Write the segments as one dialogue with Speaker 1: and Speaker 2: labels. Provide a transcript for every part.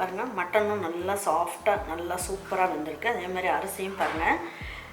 Speaker 1: பாருங்கள் மட்டனும் நல்லா சாஃப்டாக நல்லா சூப்பராக வந்திருக்கு. அதே மாதிரி அரிசியும் பாருங்கள்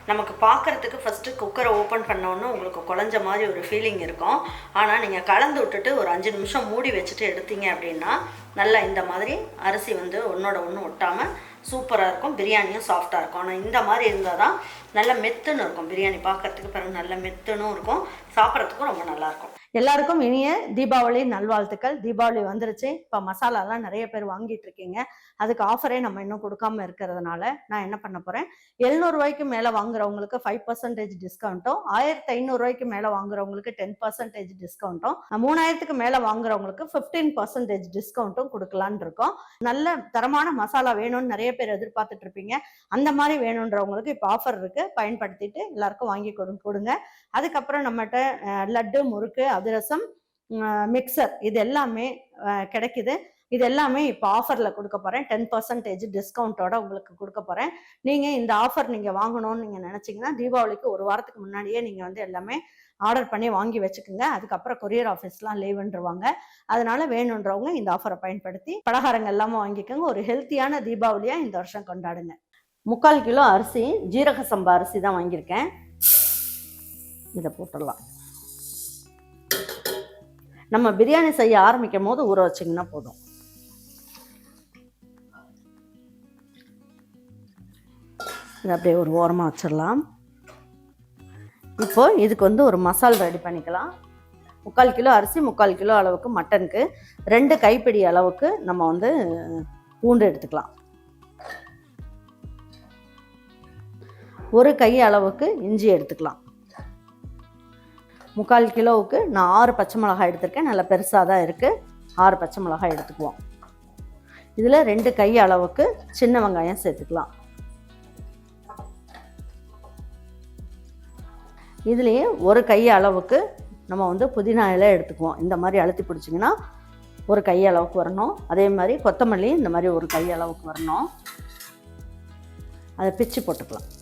Speaker 1: நமக்கு பார்க்குறதுக்கு ஃபஸ்ட்டு குக்கரை ஓப்பன் பண்ணோன்னு உங்களுக்கு குழஞ்ச மாதிரி ஒரு ஃபீலிங் இருக்கும். ஆனால் நீங்கள் கலந்து விட்டுட்டு ஒரு அஞ்சு நிமிஷம் மூடி வச்சுட்டு எடுத்தீங்க அப்படின்னா நல்லா இந்த மாதிரி அரிசி வந்து ஒன்றோட ஒன்று ஒட்டாமல் சூப்பராக இருக்கும். பிரியாணியும் சாஃப்டாக இருக்கும். ஆனால் இந்த மாதிரி இருந்தால் தான் நல்ல மெத்துன்னு இருக்கும். பிரியாணி பார்க்கறதுக்கு பிறகு நல்ல மெத்துனும் இருக்கும். சாப்பிட்றதுக்கும் ரொம்ப நல்லாயிருக்கும் எல்லாருக்கும் இனிய தீபாவளி நல்வாழ்த்துக்கள். தீபாவளி வந்துருச்சு. இப்போ மசாலாலாம் நிறைய பேர் வாங்கிட்டு இருக்கீங்க. அதுக்கு ஆஃபரே நம்ம இன்னும் கொடுக்காம இருக்கிறதுனால நான் என்ன பண்ண போகிறேன் எழுநூறுவாய்க்கு மேலே வாங்குறவங்களுக்கு ஃபைவ் பர்சன்டேஜ் டிஸ்கவுண்ட்டும் ஆயிரத்தி ஐநூறுரூவாய்க்கு மேலே வாங்குறவங்களுக்கு டென் பர்சன்டேஜ் டிஸ்கவுண்ட்டும் மூணாயிரத்துக்கு மேலே வாங்குறவங்களுக்கு ஃபிஃப்டீன் பர்சன்டேஜ் டிஸ்கவுண்ட்டும் கொடுக்கலான்னு இருக்கோம். நல்ல தரமான மசாலா வேணும்னு நிறைய பேர் எதிர்பார்த்துட்டு இருப்பீங்க அந்த மாதிரி வேணுன்றவங்களுக்கு இப்போ ஆஃபர் இருக்கு. பயன்படுத்திட்டு எல்லாருக்கும் வாங்கி கொடு கொடுங்க. அதுக்கப்புறம் நம்மகிட்ட லட்டு முறுக்கு அதிரசம் மிக்சர் இது எல்லாமே கிடைக்குது. இது எல்லாமே இப்போ ஆஃபரில் கொடுக்க போகிறேன் டென் பர்சன்டேஜ் டிஸ்கவுண்ட்டோட உங்களுக்கு கொடுக்க போகிறேன் நீங்கள் இந்த ஆஃபர் நீங்கள் வாங்கணும்னு நீங்கள் நினச்சிங்கன்னா தீபாவளிக்கு ஒரு வாரத்துக்கு முன்னாடியே நீங்கள் வந்து எல்லாமே ஆர்டர் பண்ணி வாங்கி வச்சுக்கோங்க. அதுக்கப்புறம் கொரியர் ஆஃபீஸ்லாம் லீவுன்றுவாங்க அதனால வேணுன்றவங்க இந்த ஆஃபரை பயன்படுத்தி பலகாரங்கள் எல்லாமே வாங்கிக்கோங்க. ஒரு ஹெல்த்தியான தீபாவளியாக இந்த வருஷம் கொண்டாடுங்க. முக்கால் கிலோ அரிசி ஜீரக சம்பா அரிசி தான் வாங்கியிருக்கேன். இதை போட்டுடலாம். நம்ம பிரியாணி செய்ய ஆரம்பிக்கும் போது ஊற வச்சிங்கன்னா போதும். இதை அப்படியே ஒரு ஓரமாக வச்சிடலாம். இப்போது இதுக்கு வந்து ஒரு மசால் ரெடி பண்ணிக்கலாம். முக்கால் கிலோ அரிசி முக்கால் கிலோ அளவுக்கு மட்டனுக்கு. ரெண்டு கைப்பிடி அளவுக்கு நம்ம வந்து பூண்டு எடுத்துக்கலாம். ஒரு கை அளவுக்கு இஞ்சி எடுத்துக்கலாம். முக்கால் கிலோவுக்கு நான் ஆறு பச்சை மிளகாய் எடுத்திருக்கேன். நல்லா பெருசாக தான் இருக்குது ஆறு பச்சை மிளகாய் எடுத்துக்குவோம். இதில் ரெண்டு கை அளவுக்கு சின்ன வெங்காயம் சேர்த்துக்கலாம். இதுலேயே ஒரு கை அளவுக்கு நம்ம வந்து புதினா இலை எடுத்துக்குவோம். இந்த மாதிரி அழுத்தி பிடிச்சிங்கன்னா ஒரு கை அளவுக்கு வரணும். அதே மாதிரி கொத்தமல்லி இந்த மாதிரி ஒரு கை அளவுக்கு வரணும். அதை பிச்சு போட்டுக்கலாம்.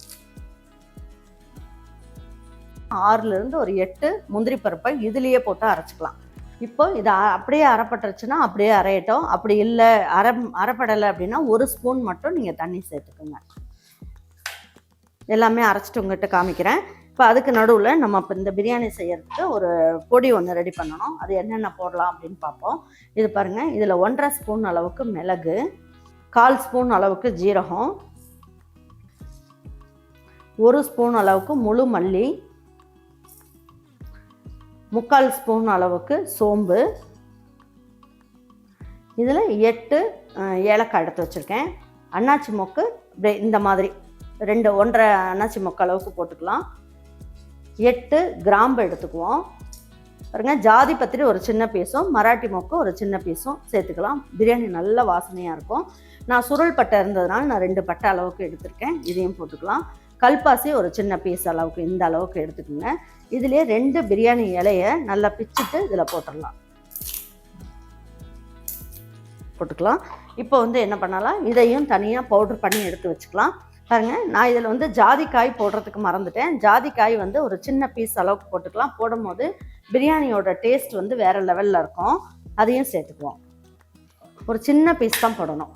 Speaker 1: ஆறுலேருந்து ஒரு எட்டு முந்திரி பருப்பை இதுலேயே போட்டு அரைச்சிக்கலாம். இப்போ இது அ- அப்படியே அரைப்பட்டுருச்சுன்னா அப்படியே அரையட்டும். அப்படி இல்லை அரை அரைப்படலை அப்படின்னா ஒரு ஸ்பூன் மட்டும் நீங்கள் தண்ணி சேர்த்துக்கோங்க. எல்லாமே அரைச்சிட்டு உங்கள்கிட்ட காமிக்கிறேன். இப்போ அதுக்கு நடுவில் நம்ம இப்போ இந்த பிரியாணி செய்யறதுக்கு ஒரு பொடி ஒன்று ரெடி பண்ணணும். அது என்னென்ன போடலாம் அப்படின்னு பார்ப்போம். இது பாருங்கள் இதில் ஒன்றரை ஸ்பூன் அளவுக்கு மிளகு கால் ஸ்பூன் அளவுக்கு ஜீரகம் ஒரு ஸ்பூன் அளவுக்கு முழு மல்லி முக்கால் ஸ்பூன் அளவுக்கு சோம்பு. இதில் எட்டு ஏலக்காய் எடுத்து வச்சுருக்கேன். அன்னாச்சி மொக்கு இந்த மாதிரி ரெண்டு ஒன்றரை அன்னாச்சி மொக்கு அளவுக்கு போட்டுக்கலாம். எட்டு கிராம்பு எடுத்துக்குவோம். பாருங்க ஜாதி பத்திரி ஒரு சின்ன பீஸும் மராட்டி மொக்கு ஒரு சின்ன பீஸும் சேர்த்துக்கலாம். பிரியாணி நல்ல வாசனையாக இருக்கும். நான் சுருள் பட்டை இருந்ததுனால நான் ரெண்டு பட்டை அளவுக்கு எடுத்திருக்கேன். இதையும் போட்டுக்கலாம். கல்பாசி ஒரு சின்ன பீஸ் அளவுக்கு இந்த அளவுக்கு எடுத்துக்கோங்க. இதுலேயே ரெண்டு பிரியாணி இலையை நல்லா பிச்சுட்டு இதில் போட்டுடலாம். போட்டுக்கலாம். இப்போ வந்து என்ன பண்ணலாம்? இதையும் தனியாக பவுடர் பண்ணி எடுத்து வச்சுக்கலாம். பாருங்க நான் இதில் வந்து ஜாதிக்காய் போடுறதுக்கு மறந்துட்டேன். ஜாதிக்காய் வந்து ஒரு சின்ன பீஸ் அளவுக்கு போட்டுக்கலாம். போடும்போது பிரியாணியோட டேஸ்ட் வந்து வேற லெவலில் இருக்கும். அதையும் சேர்த்துக்குவோம். ஒரு சின்ன பீஸ் தான் போடணும்.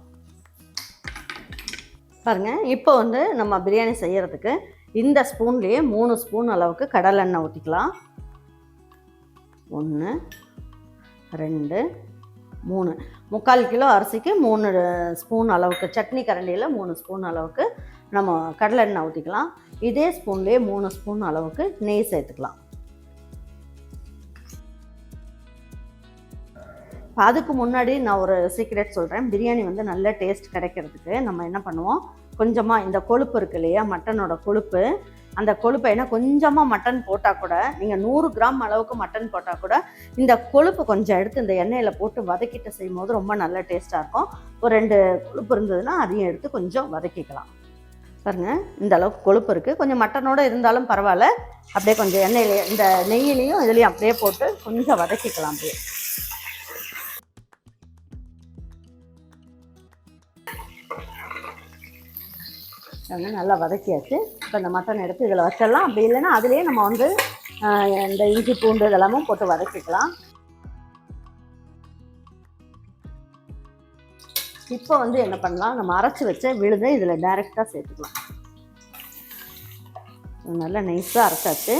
Speaker 1: பாருங்க இப்போ வந்து நம்ம பிரியாணி செய்கிறதுக்கு இந்த ஸ்பூன்லேயே மூணு ஸ்பூன் அளவுக்கு கடலெண்ணெய் ஊற்றிக்கலாம் ஒன்று ரெண்டு மூணு. முக்கால் கிலோ அரிசிக்கு மூணு ஸ்பூன் அளவுக்கு சட்னி கரண்டியில் மூணு ஸ்பூன் அளவுக்கு நம்ம கடலெண்ணெய் ஊற்றிக்கலாம் இதே ஸ்பூன்லேயே மூணு ஸ்பூன் அளவுக்கு நெய் சேர்த்துக்கலாம். அதுக்கு முன்னாடி நான் ஒரு சீக்ரெட் சொல்கிறேன் பிரியாணி வந்து நல்ல டேஸ்ட் கிடைக்கிறதுக்கு நம்ம என்ன பண்ணுவோம்? கொஞ்சமாக இந்த கொழுப்பு இருக்கு இல்லையா? மட்டனோட கொழுப்பு. அந்த கொழுப்பை ஏன்னா கொஞ்சமாக மட்டன் போட்டால் கூட நீங்கள் நூறு கிராம் அளவுக்கு மட்டன் போட்டால் கூட இந்த கொழுப்பு கொஞ்சம் எடுத்து இந்த எண்ணெயில் போட்டு வதக்கிட்டு செய்யும்போது ரொம்ப நல்ல டேஸ்ட்டாக இருக்கும். ஒரு ரெண்டு கொழுப்பு இருந்ததுன்னா அதையும் எடுத்து கொஞ்சம் வதக்கிக்கலாம். பாருங்கள் இந்த அளவுக்கு கொழுப்பு இருக்குது கொஞ்சம் மட்டனோடு இருந்தாலும் பரவாயில்ல. அப்படியே கொஞ்சம் எண்ணெயிலே இந்த நெய்யிலையும் இதுலேயும் அப்படியே போட்டு கொஞ்சம் வதக்கிக்கலாம் அப்படியே. வந்து நல்லா வதக்கியாச்சு. இப்போ இந்த மட்டன் எடுத்து இதில் வச்சிடலாம். அப்படி இல்லைன்னா அதுலேயே நம்ம வந்து இந்த இஞ்சி பூண்டு இதெல்லாமும் போட்டு வதக்கிக்கலாம். இப்போ வந்து என்ன பண்ணலாம்? நம்ம அரைச்சி வச்ச விழுதை இதில் டைரெக்டாக சேர்த்துக்கலாம். நல்லா நைஸாக அரைச்சாச்சு.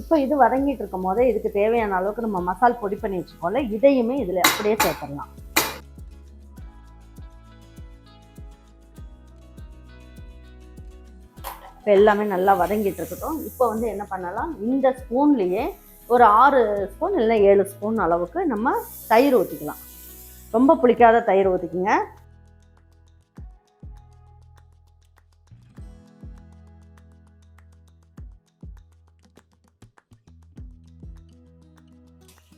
Speaker 1: இப்போ இது வதங்கிட்டு இருக்கும் போதே இதுக்கு தேவையான அளவுக்கு நம்ம மசால் பொடி பண்ணி வச்சுக்கோல இதையுமே இதில் அப்படியே சேர்த்துடலாம். இப்போ எல்லாமே நல்லா வதங்கிட்டு இருக்கட்டும். இப்போ வந்து என்ன பண்ணலாம்? இந்த ஸ்பூன்லேயே ஒரு ஆறு ஸ்பூன் இல்லை ஏழு ஸ்பூன் அளவுக்கு நம்ம தயிர் ஊற்றிக்கலாம் ரொம்ப புளிக்காத தயிர் ஊற்றிக்குங்க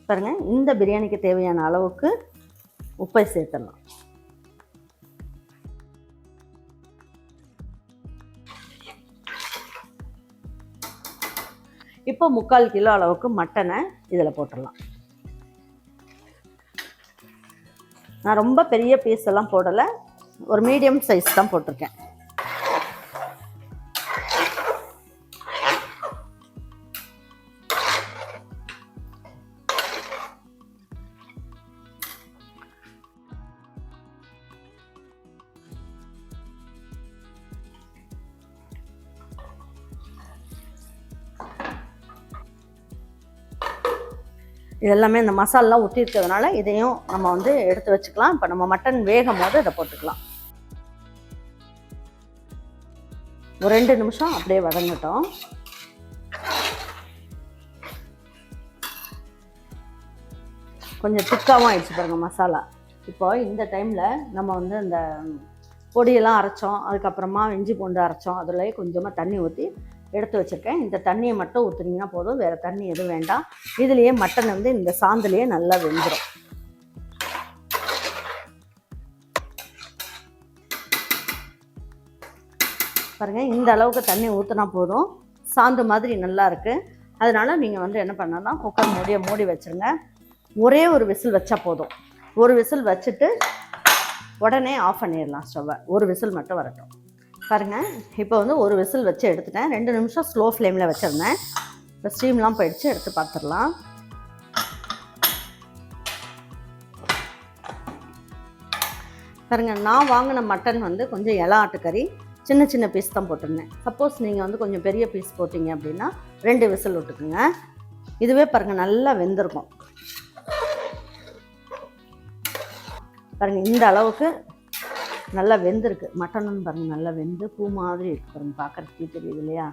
Speaker 1: பாருங்கள் இந்த பிரியாணிக்கு தேவையான அளவுக்கு உப்பை சேர்த்துடலாம். இப்போ முக்கால் கிலோ அளவுக்கு மட்டனை இதில் போட்டுடலாம். நான் ரொம்ப பெரிய பீஸ் எல்லாம் போடலை. ஒரு மீடியம் சைஸ் தான் போட்டிருக்கேன். இதெல்லாமே இந்த மசாலெலாம் ஒட்டியிருக்கிறதுனால இதையும் நம்ம வந்து எடுத்து வச்சுக்கலாம். இப்போ நம்ம மட்டன் வேகும் போது இதை போட்டுக்கலாம். ஒரு ரெண்டு நிமிஷம் அப்படியே வதங்கட்டும். கொஞ்சம் திக்காகவும் ஆயிடுச்சு பாருங்கள் மசாலா. இப்போ இந்த டைமில் நம்ம வந்து இந்த பொடியெல்லாம் அரைச்சோம். அதுக்கப்புறமா இஞ்சி பூண்டு அரைச்சோம். அதில் கொஞ்சமாக தண்ணி ஊற்றி எடுத்து வச்சுருக்கேன். இந்த தண்ணியை மட்டும் ஊற்றுனீங்கன்னா போதும். வேறு தண்ணி எதுவும் வேண்டாம். இதுலேயே மட்டன் வந்து இந்த சாந்துலேயே நல்லா வெந்துடும் பாருங்கள் இந்த அளவுக்கு தண்ணி ஊற்றினா போதும். சாந்து மாதிரி நல்லா இருக்குது அதனால் நீங்கள் வந்து என்ன பண்ணலாம் குக்கர் மூடியை மூடி வச்சுருங்க. ஒரே ஒரு விசில் வச்சா போதும். ஒரு விசில் வச்சுட்டு உடனே ஆஃப் பண்ணிடலாம் ஸ்டவ்வை ஒரு விசில் மட்டும் வரட்டும். பாருங்கள் இப்போ வந்து ஒரு விசில் வச்சு எடுத்துட்டேன். ரெண்டு நிமிஷம் ஸ்லோ ஃப்ளேமில் வச்சுருந்தேன். இப்போ ஸ்டீம்லாம் போயிடுச்சு எடுத்து பார்த்துடலாம் பாருங்கள் நான் வாங்கின மட்டன் வந்து கொஞ்சம் இலை ஆட்டுக்கறி சின்ன சின்ன பீஸ் தான் போட்டிருந்தேன். சப்போஸ் நீங்கள் வந்து கொஞ்சம் பெரிய பீஸ் போட்டிங்க அப்படின்னா ரெண்டு விசில் விட்டுக்குங்க. இதுவே பாருங்கள் நல்லா வெந்திருக்கும். பாருங்கள் இந்த அளவுக்கு நல்லா வெந்திருக்கு. மட்டனும் பாருங்கள் நல்லா வெந்து பூ மாதிரி இருக்குது பாருங்கள் பார்க்குறதுக்கே தெரியுது இல்லையா?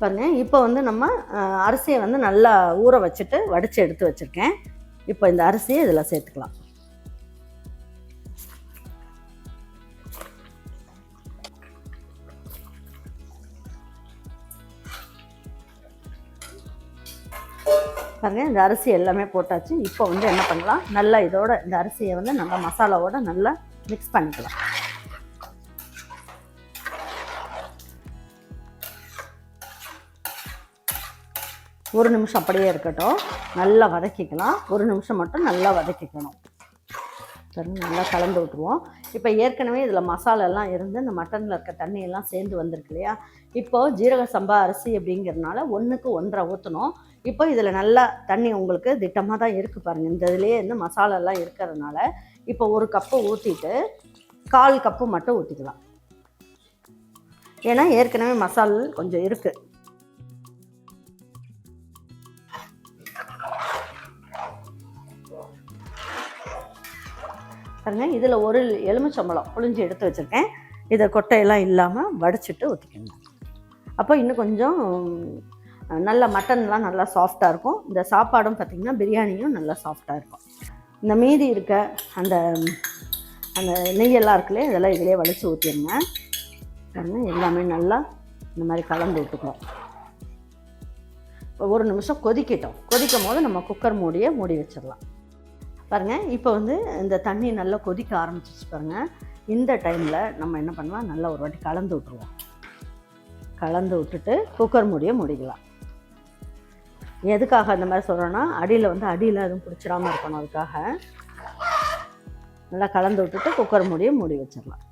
Speaker 1: பாருங்கள் இப்போ வந்து நம்ம அரிசியை வந்து நல்லா ஊற வச்சுட்டு வடித்து எடுத்து வச்சுருக்கேன். இப்போ இந்த அரிசியை இதில் சேர்த்துக்கலாம். பாருங்கள் இந்த அரிசி எல்லாமே போட்டாச்சு. இப்போ வந்து என்ன பண்ணலாம்? நல்லா இதோட இந்த அரிசியை வந்து நல்லா மசாலாவோட நல்லா மிக்ஸ் பண்ணிக்கலாம் ஒரு நிமிஷம் அப்படியே இருக்கட்டும். நல்லா வதக்கிக்கலாம். ஒரு நிமிஷம் மட்டும் நல்லா வதக்கிக்கணும். சரி நல்லா கலந்து விட்டுருவோம். இப்போ ஏற்கனவே இதில் மசாலா எல்லாம் இருந்து இந்த மட்டனில் இருக்க தண்ணி எல்லாம் சேர்ந்து வந்திருக்கு இல்லையா? இப்போ ஜீரக சம்பா அரிசி அப்படிங்கிறதுனால ஒன்றுக்கு ஒன்றரை ஊற்றணும் இப்போ இதில் நல்லா தண்ணி உங்களுக்கு திட்டமாக தான் இருக்குது பாருங்கள் இந்த இதுலேயே வந்து மசாலா எல்லாம் இருக்கிறதுனால இப்போ ஒரு கப்பு ஊற்றிட்டு கால் கப்பு மட்டும் ஊற்றிக்கலாம் ஏன்னா ஏற்கனவே மசால் கொஞ்சம் இருக்குது பாருங்க இதில் ஒரு எலுமிச்சம்பழம் புளிஞ்சு எடுத்து வச்சுருக்கேன். இதை கொட்டையெல்லாம் இல்லாமல் வடிச்சிட்டு ஊற்றிக்கணும் அப்போ இன்னும் கொஞ்சம் நல்ல மட்டன்லாம் நல்லா சாஃப்டாக இருக்கும். இந்த சாப்பாடும் பார்த்திங்கன்னா பிரியாணியும் நல்லா சாஃப்டாக இருக்கும். இந்த மீதி இருக்க அந்த அந்த நெய்யெல்லாம் இருக்குல்லையே இதெல்லாம் இதிலே வலிச்சு ஊற்றிடுங்க பாருங்க எல்லாமே நல்லா இந்த மாதிரி கலந்து விட்டுக்கணும். இப்போ ஒரு நிமிஷம் கொதிக்கிட்டோம். கொதிக்கும் போது நம்ம குக்கர் மூடியை மூடி வச்சிடலாம். பாருங்கள் இப்போ வந்து இந்த தண்ணி நல்லா கொதிக்க ஆரம்பிச்சிச்சு பாருங்கள் இந்த டைமில் நம்ம என்ன பண்ணலாம் நல்லா ஒரு வாட்டி கலந்து விட்ருவோம் கலந்து விட்டுட்டு குக்கர் மூடியை மூடிக்கலாம். எதுக்காக அந்த மாதிரி சொல்கிறோன்னா அடியில் வந்து அடியில் அதுவும் பிடிச்சிடாமல் இருக்கணும் அதுக்காக. நல்லா கலந்து விட்டுட்டு குக்கர் மூடியும் மூடி வச்சிடலாம்.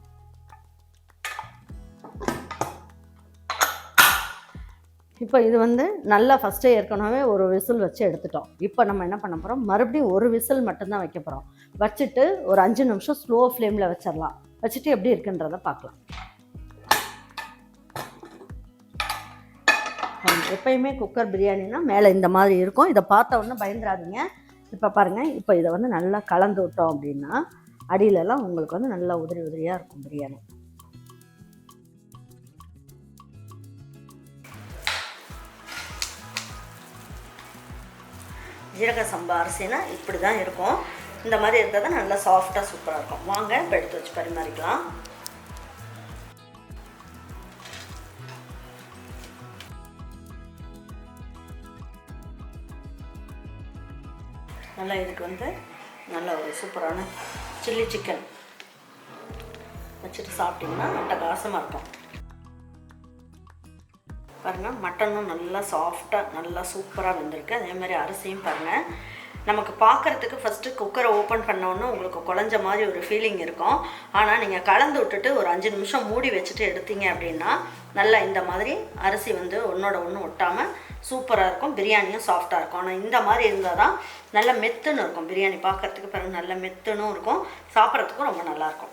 Speaker 1: இப்போ இது வந்து நல்லா ஃபஸ்ட்டே ஏற்கனவே ஒரு விசில் வச்சு எடுத்துட்டோம். இப்போ நம்ம என்ன பண்ண போகிறோம் மறுபடியும் ஒரு விசில் மட்டும்தான் வைக்க போகிறோம் வச்சுட்டு ஒரு அஞ்சு நிமிஷம் ஸ்லோ ஃப்ளேமில் வச்சிடலாம். வச்சுட்டு எப்படி இருக்குன்றதை பார்க்கலாம். எப்பயுமே குக்கர் பிரியாணினா மேலே இந்த மாதிரி இருக்கும். இதை பார்த்த உடனே பயந்துடாதீங்க இப்போ பாருங்கள் இப்போ இதை வந்து நல்லா கலந்து விட்டோம் அப்படின்னா அடியிலலாம் உங்களுக்கு வந்து நல்லா உதிரி உதிரியாக இருக்கும் பிரியாணி. ஜீரக சம்பா அரிசினா இப்படி தான் இருக்கும். இந்த மாதிரி இருந்தால் தான் நல்லா சாஃப்டாக சூப்பராக இருக்கும். வாங்க இப்போ எடுத்து வச்சு பரிமாறிக்கலாம். நல்லா இதுக்கு வந்து நல்ல ஒரு சூப்பரான சில்லி சிக்கன் வச்சுட்டு சாப்பிட்டிங்கன்னா அட்டகாசமாக இருக்கும். பாருங்கள் மட்டனும் நல்லா சாஃப்டாக நல்லா சூப்பராக வந்திருக்கு. அதே மாதிரி அரிசியும் பாருங்கள் நமக்கு பார்க்குறதுக்கு ஃபஸ்ட்டு குக்கரை ஓப்பன் பண்ணோன்னே உங்களுக்கு குழஞ்ச மாதிரி ஒரு ஃபீலிங் இருக்கும். ஆனால் நீங்கள் கலந்து விட்டுட்டு ஒரு அஞ்சு நிமிஷம் மூடி வச்சுட்டு எடுத்தீங்க அப்படின்னா நல்லா இந்த மாதிரி அரிசி வந்து ஒன்றோட ஒன்று ஒட்டாமல் சூப்பராக இருக்கும். பிரியாணியும் சாஃப்டாக இருக்கும். ஆனால் இந்த மாதிரி இருந்தால் தான் நல்ல மெத்துன்னு இருக்கும். பிரியாணி பார்க்குறதுக்கு பிறகு நல்ல மெத்துனும் இருக்கும். சாப்பிட்றதுக்கும் ரொம்ப நல்லாயிருக்கும்